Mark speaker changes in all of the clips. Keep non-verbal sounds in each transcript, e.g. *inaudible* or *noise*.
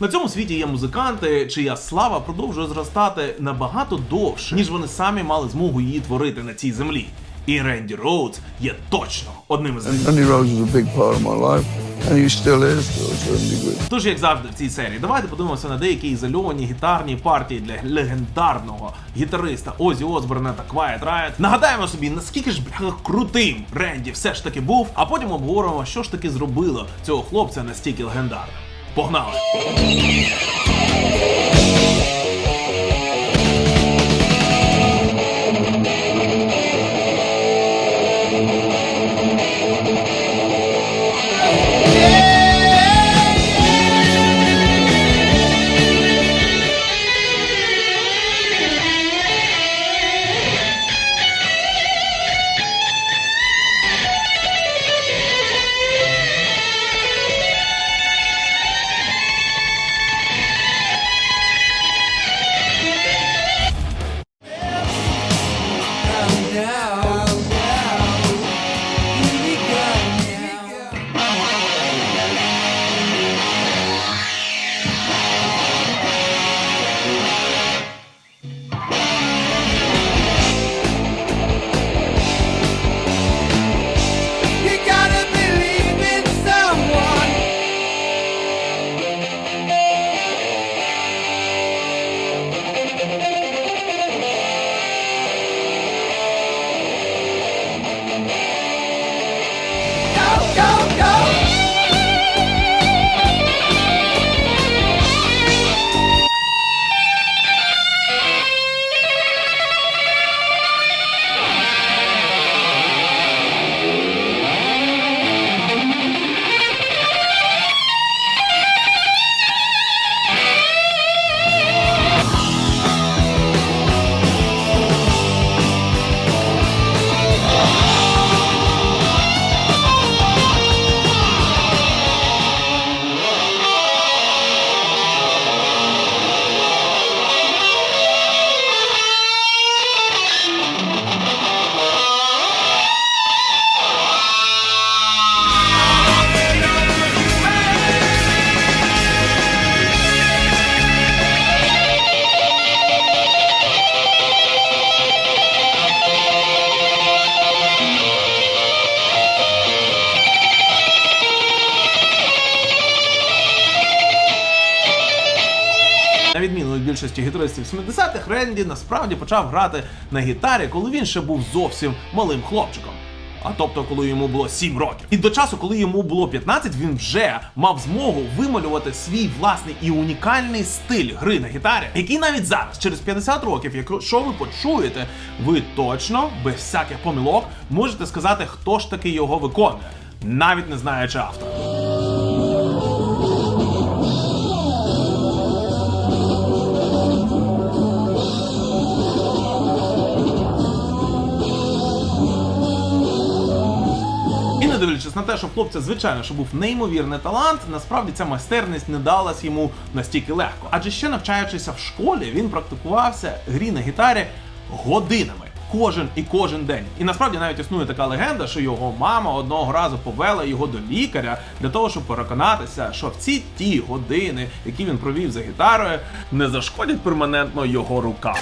Speaker 1: На цьому світі є музиканти, чия слава продовжує зростати набагато довше, ніж вони самі мали змогу її творити на цій землі. І Ренді Роудс є точно одним із них.
Speaker 2: Randy Rose was a big part of my life, and he still is to a certain degree.
Speaker 1: Тож, як завжди в цій серії, давайте подивимося на деякі ізольовані гітарні партії для легендарного гітариста Озі Осборна та Quiet Riot. Нагадаємо собі, наскільки ж бляха крутим Ренді все ж таки був, а потім обговоримо, що ж таки зробило цього хлопця настільки легендарним. por. Більшості гітаристів 70-х, Ренді насправді почав грати на гітарі, коли він ще був зовсім малим хлопчиком. А тобто, коли йому було 7 років. І до часу, коли йому було 15, він вже мав змогу вималювати свій власний і унікальний стиль гри на гітарі, який навіть зараз, через 50 років, якщо ви почуєте, ви точно, без всяких помилок, можете сказати, хто ж таки його виконує, навіть не знаючи автора. Дивлячись на те, що хлопця, звичайно, що був неймовірний талант, насправді ця майстерність не далась йому настільки легко. Адже ще навчаючися в школі, він практикувався грі на гітарі годинами. Кожен і кожен день. І насправді навіть існує така легенда, що його мама одного разу повела його до лікаря для того, щоб переконатися, що в ці ті години, які він провів за гітарою, не зашкодять перманентно його рукам.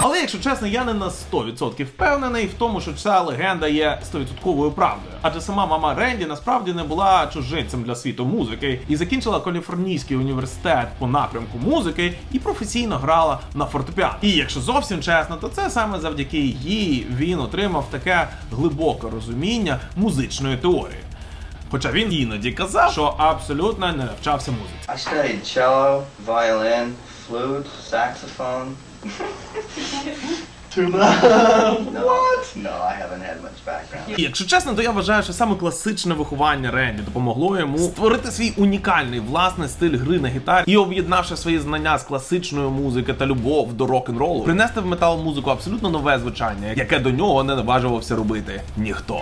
Speaker 1: Але якщо чесно, я не на 100% впевнений в тому, що ця легенда є 100% правдою. Адже сама мама Ренді насправді не була чужинцем для світу музики і закінчила Каліфорнійський університет по напрямку музики і професійно грала на фортепіано. І якщо зовсім чесно, то це саме завдяки їй він отримав таке глибоке розуміння музичної теорії. Хоча він іноді казав, що абсолютно не навчався музиці.
Speaker 3: I studied cello, violin, flute, saxophone. What? No, I haven't had much background.
Speaker 1: Якщо чесно, то я вважаю, що саме класичне виховання Ренді допомогло йому створити свій унікальний власний стиль гри на гітарі і об'єднавши свої знання з класичної музики та любов до рок-н-ролу, принести в метал музику абсолютно нове звучання, яке до нього не наважувався робити ніхто.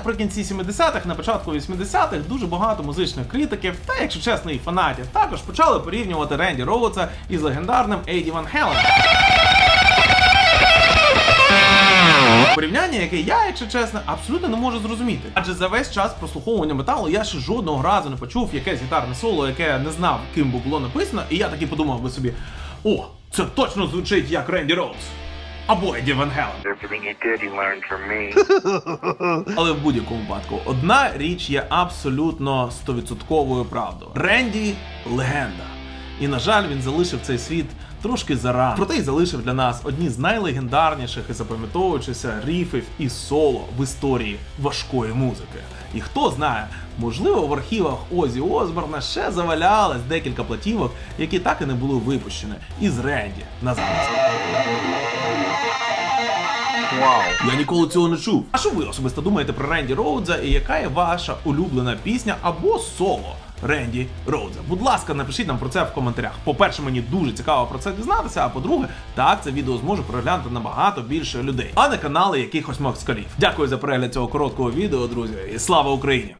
Speaker 1: Наприкінці 70-х, на початку 80-х дуже багато музичних критиків, та якщо чесно, і фанатів, також почали порівнювати Ренді Роудса із легендарним Ейді Ван Хеленом. питання, яке я, якщо чесно, абсолютно не можу зрозуміти. Адже за весь час прослуховування металу я ще жодного разу не почув якесь гітарне соло, яке не знав, ким було написано, і я таки подумав би собі: о, це точно звучить як Ренді Роуз. Або Еді Ван Гелен.
Speaker 4: Everything you did, you learned from me. *laughs*
Speaker 1: Але в будь-якому випадку одна річ є абсолютно стовідсотковою правдою. Ренді легенда. І на жаль, він залишив цей світ трошки зарано. Проте й залишив для нас одні з найлегендарніших і запам'ятовуючихся ріфів і соло в історії важкої музики. І хто знає, можливо, в архівах Озі Осборна ще завалялось декілька платівок, які так і не були випущені із Ренді на запис. Я ніколи цього не чув. А що ви особисто думаєте про Ренді Роудза і яка є ваша улюблена пісня або соло Ренді Роудза? Будь ласка, напишіть нам про це в коментарях. По-перше, мені дуже цікаво про це дізнатися. А по-друге, так це відео зможе переглянути набагато більше людей, а не канали якихось москалів. Дякую за перегляд цього короткого відео, друзі, і слава Україні!